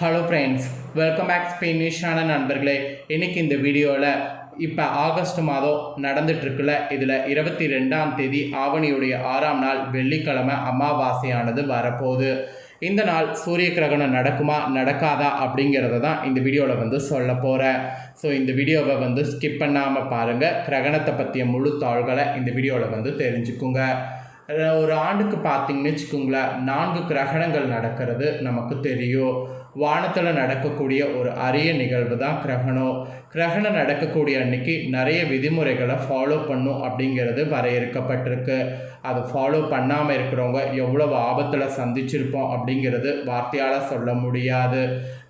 Hello friends welcome back ஸ்பெயினிஷான நண்பர்களே. இன்றைக்கி இந்த வீடியோவில் இப்போ ஆகஸ்ட் மாதம் நடந்துட்டுருக்குல இதில் இருபத்தி ரெண்டாம் தேதி ஆவணியுடைய ஆறாம் நாள் வெள்ளிக்கிழமை அமாவாசையானது வரப்போகுது. இந்த நாள் சூரிய கிரகணம் நடக்குமா நடக்காதா அப்படிங்கிறத தான் இந்த வீடியோவில் வந்து சொல்ல போகிறேன் ஸோ இந்த வீடியோவை வந்து ஸ்கிப் பண்ணாமல் பாருங்கள் கிரகணத்தை பற்றிய முழு தாள்களை இந்த வீடியோவில் வந்து தெரிஞ்சுக்குங்க. ஒரு ஆண்டுக்கு பார்த்தீங்கன்னு வச்சுக்கோங்களேன் நான்கு கிரகணங்கள் நடக்கிறது நமக்கு தெரியும். வானத்தில் நடக்கக்கூடிய ஒரு அரிய நிகழ்வு தான் கிரகணம். கிரகணம் நடக்கக்கூடிய அன்னைக்கு நிறைய விதிமுறைகளை ஃபாலோ பண்ணும் அப்படிங்கிறது வரையறுக்கப்பட்டிருக்கு. அதை ஃபாலோ பண்ணாமல் இருக்கிறவங்க எவ்வளவு ஆபத்தில் சந்திச்சிருப்போம் அப்படிங்கிறது வார்த்தையால் சொல்ல முடியாது.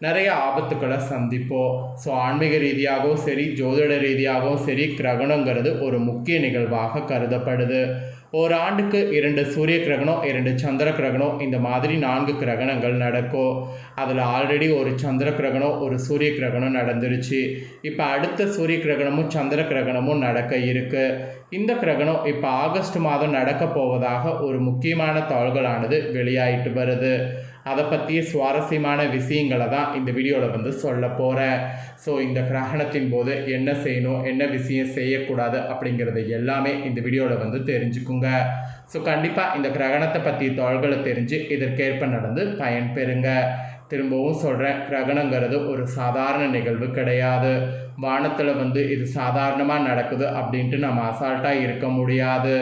நிறைய ஆபத்துக்களை சந்திப்போம். ஸோ ஆன்மீக ரீதியாகவும் சரி ஜோதிட ரீதியாகவும் சரி கிரகணங்கிறது ஒரு முக்கிய நிகழ்வாக கருதப்படுது. ஒரு ஆண்டுக்கு இரண்டு சூரிய கிரகணம் இரண்டு சந்திர கிரகணம் இந்த மாதிரி நான்கு கிரகணங்கள் நடக்கும். அதில் ஆல்ரெடி ஒரு சந்திர கிரகணம் ஒரு சூரிய கிரகணம் நடந்துருச்சு. இப்போ அடுத்த சூரிய கிரகணமும் சந்திர கிரகணமும் நடக்க இருக்கு. இந்த கிரகணம் இப்போ ஆகஸ்ட் மாதம் நடக்க போவதாக ஒரு முக்கியமான தாள்களானது வெளியாயிட்டு வருது. அதை பற்றிய சுவாரஸ்யமான விஷயங்களை தான் இந்த வீடியோவில் வந்து சொல்ல போகிறேன் ஸோ இந்த கிரகணத்தின் போது என்ன செய்யணும் என்ன விஷயம் செய்யக்கூடாது அப்படிங்கிறது எல்லாமே இந்த வீடியோவில் வந்து தெரிஞ்சுக்குங்க. ஸோ கண்டிப்பாக இந்த கிரகணத்தை பற்றிய தாள்களை தெரிஞ்சு இதற்கேற்ப நடந்து பயன்பெறுங்க. திரும்பவும் சொல்கிறேன் கிரகணங்கிறது ஒரு சாதாரண நிகழ்வு கிடையாது. வானத்தில் வந்து இது சாதாரணமாக நடக்குது அப்படின்ட்டு நம்ம அசால்ட்டாக இருக்க முடியாது.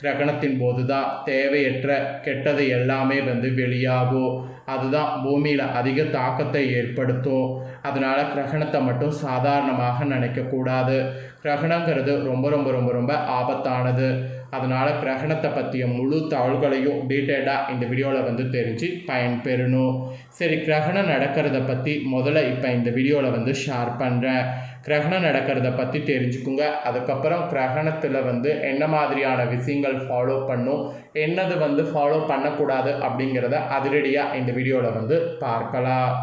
கிரகணத்தின் போது தான் தேவையற்ற கெட்டது எல்லாமே வந்து வெளியாகும். அதுதான் பூமியில் அதிக தாக்கத்தை ஏற்படுத்தும். அதனால் கிரகணத்தை மட்டும் சாதாரணமாக நினைக்கக்கூடாது. கிரகணங்கிறது ரொம்ப ரொம்ப ரொம்ப ரொம்ப ஆபத்தானது. அதனால் கிரகணத்தை பற்றிய முழு தகவல்களையும் டீட்டெயிலாக இந்த வீடியோவில் வந்து தெரிஞ்சு பயன்பெறணும். சரி கிரகணம் நடக்கிறத பற்றி முதல்ல இப்போ இந்த வீடியோவில் வந்து ஷேர் பண்ணுறேன் கிரகணம் நடக்கிறத பற்றி தெரிஞ்சுக்குங்க. அதுக்கப்புறம் கிரகணத்தில் வந்து என்ன மாதிரியான விஷயங்கள் ஃபாலோ பண்ணும் என்னது வந்து ஃபாலோ பண்ணக்கூடாது அப்படிங்கிறத அதிரடியாக இந்த வீடியோவில் வந்து பார்க்கலாம்.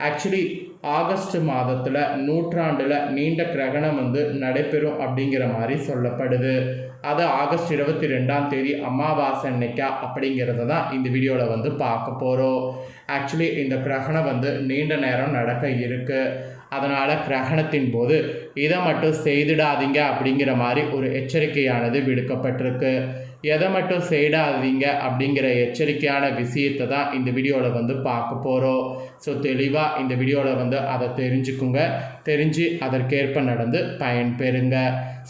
ஆக்சுவலி ஆகஸ்ட் மாதத்தில் நூற்றாண்டில் நீண்ட கிரகணம் வந்து நடைபெறும் அப்படிங்கிற மாதிரி சொல்லப்படுது. அது ஆகஸ்ட் இருபத்தி ரெண்டாம் தேதி அமாவாசை அன்னைக்கா அப்படிங்கிறத தான் இந்த வீடியோவில் வந்து பார்க்க போகிறோம் ஆக்சுவலி இந்த கிரகணம் வந்து நீண்ட நேரம் நடக்க இருக்குது அதனால் கிரகணத்தின் போது இதை மட்டும் செய்திடாதீங்க அப்படிங்கிற மாதிரி ஒரு எச்சரிக்கையானது விடுக்கப்பட்டிருக்கு. எதை மட்டும் செய்டாதீங்க அப்படிங்கிற எச்சரிக்கையான விஷயத்தை தான் இந்த வீடியோவில் வந்து பார்க்க போகிறோம் ஸோ தெளிவாக இந்த வீடியோவில் வந்து அதை தெரிஞ்சுக்குங்க. தெரிஞ்சு அதற்கேற்ப நடந்து பயன்பெறுங்க.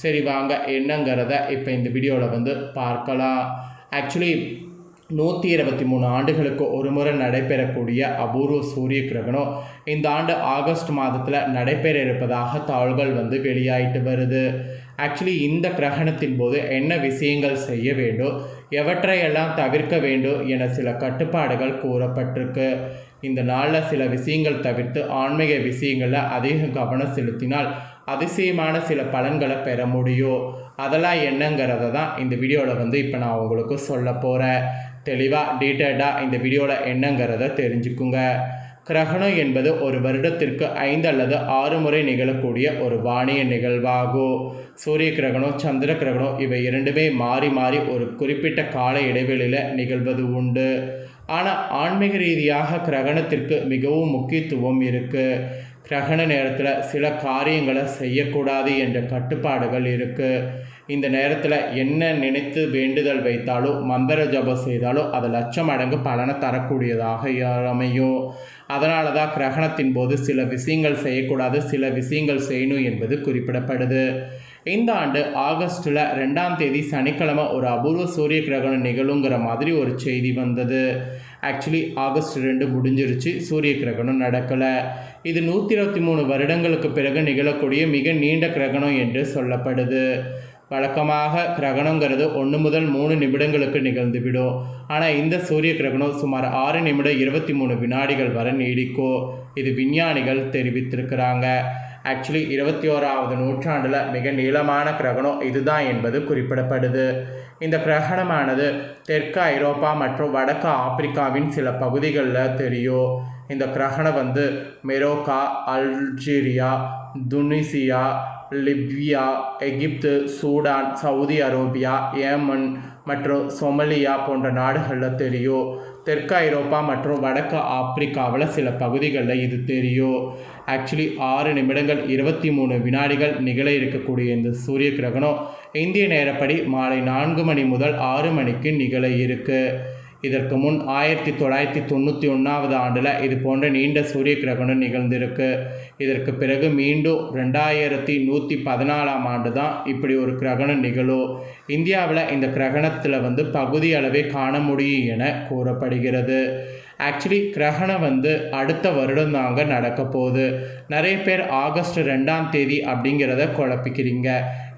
சரி வாங்க என்னங்கிறத இப்போ இந்த வீடியோவில் வந்து பார்க்கலாம். ஆக்சுவலி நூற்றி இருபத்தி மூணு ஆண்டுகளுக்கு ஒரு முறை நடைபெறக்கூடிய அபூர்வ சூரிய கிரகணம் இந்த ஆண்டு ஆகஸ்ட் மாதத்தில் நடைபெற இருப்பதாக தாள்கள் வந்து வெளியாயிட்டு வருது. ஆக்சுவலி இந்த கிரகணத்தின் போது என்ன விஷயங்கள் செய்ய வேண்டும் எவற்றையெல்லாம் தவிர்க்க வேண்டும் என சில கட்டுப்பாடுகள் கூறப்பட்டிருக்கு. இந்த நாளில் சில விஷயங்கள் தவிர்த்து ஆன்மீக விஷயங்களில் அதிக கவனம் செலுத்தினால் அதிசயமான சில பலன்களை பெற முடியும். அதெல்லாம் என்னங்கிறத தான் இந்த வீடியோவில் வந்து இப்போ நான் உங்களுக்கு சொல்ல போகிறேன் தெளிவாக டீட்டெயில்டாக இந்த வீடியோவில் என்னங்கிறத தெரிஞ்சுக்குங்க. கிரகணம் என்பது ஒரு வருடத்திற்கு ஐந்து அல்லது ஆறு முறை நிகழக்கூடிய ஒரு வானிய நிகழ்வாகும். சூரிய கிரகணம் சந்திர கிரகணம் இவை இரண்டுமே மாறி மாறி ஒரு குறிப்பிட்ட கால இடைவெளியில் நிகழ்வது உண்டு. ஆனால் ஆன்மீக ரீதியாக கிரகணத்திற்கு மிகவும் முக்கியத்துவம் இருக்குது கிரகண நேரத்தில் சில காரியங்களை செய்யக்கூடாது என்ற கட்டுப்பாடுகள் இருக்குது இந்த நேரத்தில் என்ன நினைத்து வேண்டுதல் வைத்தாலோ மந்திர ஜபம் செய்தாலோ அது லட்சம் மடங்கு பலனை தரக்கூடியதாக அமையும். அதனால தான் கிரகணத்தின் போது சில விஷயங்கள் செய்யக்கூடாது சில விஷயங்கள் செய்யணும் என்பது குறிப்பிடப்படுது. இந்த ஆண்டு ஆகஸ்டில் ரெண்டாம் தேதி சனிக்கிழமை ஒரு அபூர்வ சூரிய கிரகணம் நிகழுங்கிற மாதிரி ஒரு செய்தி வந்தது. ஆக்சுவலி ஆகஸ்ட் ரெண்டு முடிஞ்சிருச்சு சூரிய கிரகணம் நடக்கலை. இது நூற்றி இருபத்தி மூணு வருடங்களுக்கு பிறகு நிகழக்கூடிய மிக நீண்ட கிரகணம் என்று சொல்லப்படுது. வழக்கமாக கிரகணங்கிறது ஒன்று முதல் மூணு நிமிடங்களுக்கு நிகழ்ந்துவிடும். ஆனால் இந்த சூரிய கிரகணம் சுமார் ஆறு நிமிடம் இருபத்தி மூணு வினாடிகள் வரை நீடிக்கும். இது விஞ்ஞானிகள் தெரிவித்திருக்கிறாங்க. ஆக்சுவலி இருபத்தி ஓராவது நூற்றாண்டில் மிக நீளமான கிரகணம் இதுதான் என்பது குறிப்பிடப்படுது. இந்த கிரகணமானது தெற்கு ஐரோப்பா மற்றும் வடக்கு ஆப்பிரிக்காவின் சில பகுதிகளில் தெரியும். இந்த கிரகணம் வந்து Morocco Algeria Tunisia Libya Egypt Sudan Saudi Arabia Yemen மற்றும் சொமலியா போன்ற நாடுகளில் தெரியும். தெற்கு ஐரோப்பா மற்றும் வடக்கு ஆப்பிரிக்காவில் சில பகுதிகளில் இது தெரியும். ஆக்சுவலி ஆறு நிமிடங்கள் இருபத்தி மூணு வினாடிகள் நிகழ இருக்கக்கூடிய இந்த சூரிய கிரகணம் இந்திய நேரப்படி மாலை நான்கு மணி முதல் ஆறு மணிக்கு நிகழ இருக்குது இதற்கு முன் ஆயிரத்தி தொள்ளாயிரத்தி தொண்ணூற்றி ஒன்றாவது ஆண்டில் இது போன்ற நீண்ட சூரிய கிரகணம் நிகழ்ந்திருக்கு. இதற்கு பிறகு மீண்டும் ரெண்டாயிரத்தி நூற்றி பதினாலாம் ஆண்டு தான் இப்படி ஒரு கிரகணம் நிகழும். இந்தியாவில் இந்த கிரகணத்தில் வந்து பகுதி அளவே காண முடியும் என கூறப்படுகிறது. ஆக்சுவலி கிரகணம் வந்து அடுத்த வருடம் தாங்க நடக்க போகுது. நிறைய பேர் ஆகஸ்ட் ரெண்டாம் தேதி அப்படிங்கிறத குழப்பிக்கிறீங்க.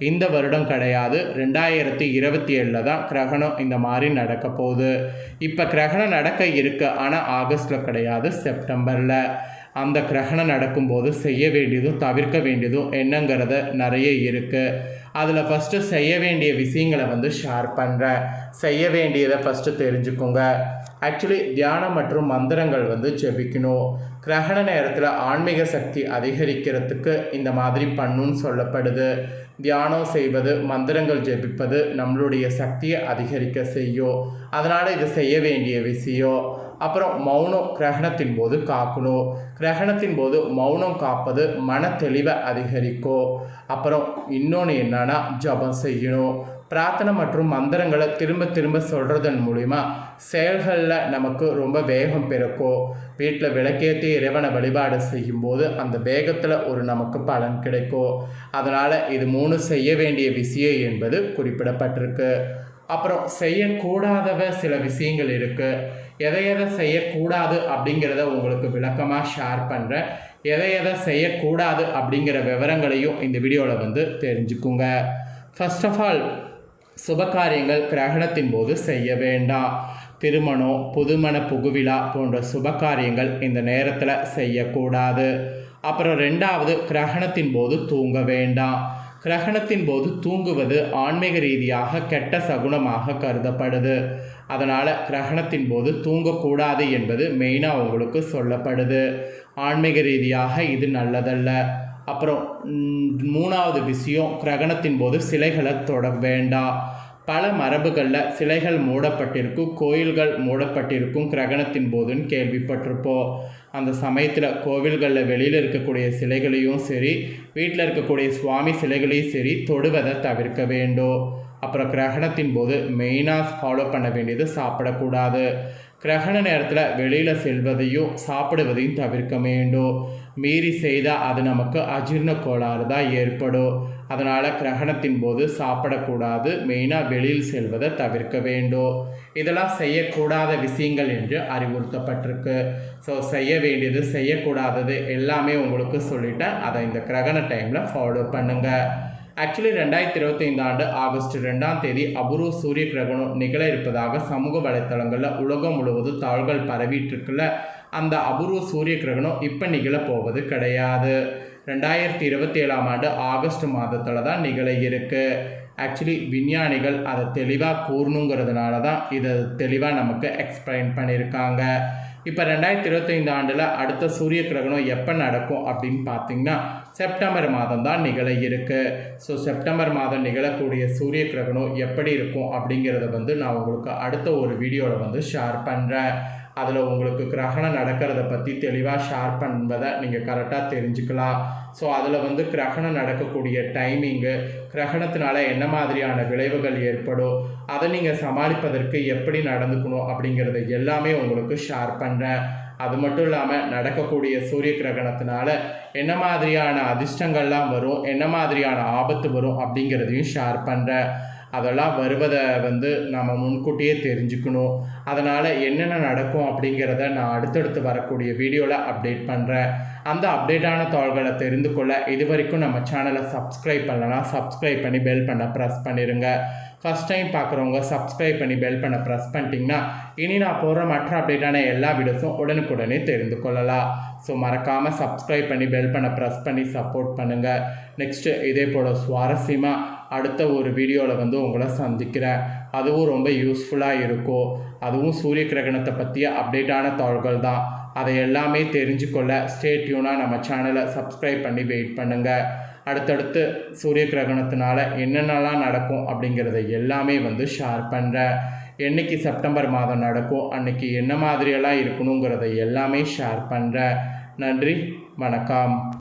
இந்த வருடம் கிடையாது. ரெண்டாயிரத்தி இருபத்தி ஏழில் தான் கிரகணம் இந்த மாதிரி நடக்க போகுது. இப்போ கிரகணம் நடக்க இருக்கு ஆனால் ஆகஸ்டில் கிடையாது செப்டம்பரில். அந்த கிரகணம் நடக்கும்போது செய்ய வேண்டியதும் தவிர்க்க வேண்டியதும் என்னங்கிறத நிறைய இருக்குது அதில் ஃபஸ்ட்டு செய்ய வேண்டிய விஷயங்களை வந்து ஷேர் பண்ணுறேன் செய்ய வேண்டியதை ஃபஸ்ட்டு தெரிஞ்சுக்கோங்க. ஆக்சுவலி தியானம் மற்றும் மந்திரங்கள் வந்து ஜெபிக்கணும். கிரகண நேரத்தில் ஆன்மீக சக்தி அதிகரிக்கிறதுக்கு இந்த மாதிரி பண்ணுன்னு சொல்லப்படுது. தியானம் செய்வது மந்திரங்கள் ஜெபிப்பது நம்மளுடைய சக்தியை அதிகரிக்க செய்யும். அதனால் இது செய்ய வேண்டிய விஷயம். அப்புறம் மௌனம் கிரகணத்தின் போது காக்கணும் கிரகணத்தின் போது மௌனம் காப்பது மன தெளிவை அதிகரிக்கும். அப்புறம் இன்னொன்று என்னன்னா ஜபம் செய்யணும். பிரார்த்தனை மற்றும் மந்திரங்களை திரும்ப திரும்ப சொல்கிறதன் மூலிமா செயல்களில் நமக்கு ரொம்ப வேகம் பிறக்கும். வீட்டில் விளக்கேற்றி இறைவனை வழிபாடு செய்யும்போது அந்த வேகத்தில் ஒரு நமக்கு பலன் கிடைக்கும். அதனால் இது மூணு செய்ய வேண்டிய விஷயம் என்பது குறிப்பிடப்பட்டிருக்கு. அப்புறம் செய்யக்கூடாதவ சில விஷயங்கள் இருக்குது எதை எதை செய்யக்கூடாது அப்படிங்கிறத உங்களுக்கு விளக்கமாக ஷேர் பண்ணுறேன் எதை எதை செய்யக்கூடாது அப்படிங்கிற விவரங்களையும் இந்த வீடியோவில் வந்து தெரிஞ்சுக்குங்க. ஃபர்ஸ்ட் ஆஃப் ஆல் சுபகாரியங்கள் கிரகணத்தின் போது செய்ய வேண்டாம். திருமணம் புதுமண புகுவிழா போன்ற சுபகாரியங்கள் இந்த நேரத்தில் செய்யக்கூடாது. அப்புறம் ரெண்டாவது கிரகணத்தின் போது தூங்க வேண்டாம். கிரகணத்தின் போது தூங்குவது ஆன்மீக ரீதியாக கெட்ட சகுனமாக கருதப்படுது. அதனால் கிரகணத்தின் போது தூங்கக்கூடாது என்பது மெயினாக உங்களுக்கு சொல்லப்படுது. ஆன்மீக ரீதியாக இது நல்லதல்ல. அப்புறம் மூணாவது விஷயம் கிரகணத்தின் போது சிலைகளை தொட வேண்டாம் பல மரபுகளில் சிலைகள் மூடப்பட்டிருக்கும் கோயில்கள் மூடப்பட்டிருக்கும் கிரகணத்தின் போதுன்னு கேள்விப்பட்டிருப்போம். அந்த சமயத்தில் கோவில்களில் வெளியில் இருக்கக்கூடிய சிலைகளையும் சரி வீட்டில் இருக்கக்கூடிய சுவாமி சிலைகளையும் சரி தொடுவதை தவிர்க்க வேண்டும். அப்புறம் கிரகணத்தின் போது மெயினாக ஃபாலோ பண்ண வேண்டியது சாப்பிடக்கூடாது. கிரகண நேரத்தில் வெளியில் செல்வதையும் சாப்பிடுவதையும் தவிர்க்க வேண்டும். மீறி செய்தால் அது நமக்கு அஜீர்ண கோளாறு தான் ஏற்படும். அதனால் கிரகணத்தின் போது சாப்பிடக்கூடாது. மெயினாக வெளியில் செல்வதை தவிர்க்க வேண்டும். இதெல்லாம் செய்யக்கூடாத விஷயங்கள் என்று அறிவுறுத்தப்பட்டிருக்கு. ஸோ செய்ய வேண்டியது செய்யக்கூடாதது எல்லாமே உங்களுக்கு சொல்லிவிட்டேன் அதை இந்த கிரகண டைமில் ஃபாலோ பண்ணுங்கள் ஆக்சுவலி ரெண்டாயிரத்தி இருபத்தைந்து ஆண்டு ஆகஸ்ட் ரெண்டாம் தேதி அபூர்வ சூரிய கிரகணம் நிகழ இருப்பதாக சமூக வலைத்தளங்களில் உலகம் முழுவதும் தாள்கள் பரவிட்டு இருக்குல்ல அந்த அபூர்வ சூரிய கிரகணம் இப்போ நிகழப் போவது கிடையாது. ரெண்டாயிரத்தி இருபத்தி ஏழாம் ஆண்டு ஆகஸ்ட் மாதத்தில் தான் நிகழ இருக்கு. ஆக்சுவலி விஞ்ஞானிகள் அதை தெளிவாக கூறணுங்கிறதுனால தான் இதை தெளிவாக நமக்கு எக்ஸ்பிளைன் பண்ணியிருக்காங்க இப்போ ரெண்டாயிரத்தி இருபத்தைந்து ஆண்டில் அடுத்த சூரிய கிரகணம் எப்போ நடக்கும் அப்படின்னு பார்த்தீங்கன்னா செப்டம்பர் மாதம் தான் நிகழ இருக்கு. ஸோ செப்டம்பர் மாதம் நிகழக்கூடிய சூரிய கிரகணம் எப்படி இருக்கும் அப்படிங்கிறத வந்து நான் உங்களுக்கு அடுத்த ஒரு வீடியோவில் வந்து ஷேர் பண்ணுறேன் அதில் உங்களுக்கு கிரகணம் நடக்கிறத பற்றி தெளிவாக ஷேர் பண்ணுவதை நீங்கள் கரெக்டாக தெரிஞ்சுக்கலாம். ஸோ அதில் வந்து கிரகணம் நடக்கக்கூடிய டைமிங்கு கிரகணத்தினால என்ன மாதிரியான விளைவுகள் ஏற்படும் அதை நீங்கள் சமாளிப்பதற்கு எப்படி நடந்துக்கணும் அப்படிங்கிறத எல்லாமே உங்களுக்கு ஷேர் பண்ணுறேன் அது மட்டும் இல்லாமல் நடக்கக்கூடிய சூரிய கிரகணத்தினால என்ன மாதிரியான அதிர்ஷ்டங்கள்லாம் வரும் என்ன மாதிரியான ஆபத்து வரும் அப்படிங்கிறதையும் ஷேர் பண்ணுறேன் அதெல்லாம் வருவதை வந்து நம்ம முன்கூட்டியே தெரிஞ்சுக்கணும். அதனால் என்னென்ன நடக்கும் அப்படிங்கிறத நான் அடுத்தடுத்து வரக்கூடிய வீடியோவில் அப்டேட் பண்ணுறேன் அந்த அப்டேட்டான தாள்களை தெரிந்து கொள்ள இது வரைக்கும் நம்ம சேனலை சப்ஸ்கிரைப் பண்ணலனா சப்ஸ்கிரைப் பண்ணி பெல் பண்ண ப்ரெஸ் பண்ணிடுங்க ஃபஸ்ட் டைம் பார்க்குறவங்க சப்ஸ்கிரைப் பண்ணி பெல் பண்ண ப்ரெஸ் பண்ணிட்டீங்கன்னா இனி நான் போடுற மற்ற அப்டேட்டான எல்லா வீடியோஸும் உடனுக்குடனே தெரிந்து கொள்ளலாம். ஸோ மறக்காமல் சப்ஸ்கிரைப் பண்ணி பெல் பண்ண ப்ரெஸ் பண்ணி சப்போர்ட் பண்ணுங்கள் நெக்ஸ்ட்டு இதே போல் சுவாரஸ்யமாக அடுத்த ஒரு வீடியோவில் வந்து உங்களை சந்திக்கிறேன். அதுவும் ரொம்ப யூஸ்ஃபுல்லாக இருக்கும் அதுவும் சூரிய கிரகணத்தை பற்றிய அப்டேட்டான தாள்கள் தான். அதை எல்லாமே தெரிஞ்சுக்கொள்ள ஸ்டேட்யூனாக நம்ம சேனலை சப்ஸ்கிரைப் பண்ணி வெயிட் பண்ணுங்கள் அடுத்தடுத்து சூரிய கிரகணத்தினால என்னென்னலாம் நடக்கும் அப்படிங்கிறத எல்லாமே வந்து ஷேர் பண்ணுறேன் என்னைக்கு செப்டம்பர் மாதம் நடக்கும் அன்னைக்கு என்ன மாதிரியெல்லாம் இருக்கணுங்கிறத எல்லாமே ஷேர் பண்ணுறேன் நன்றி வணக்கம்.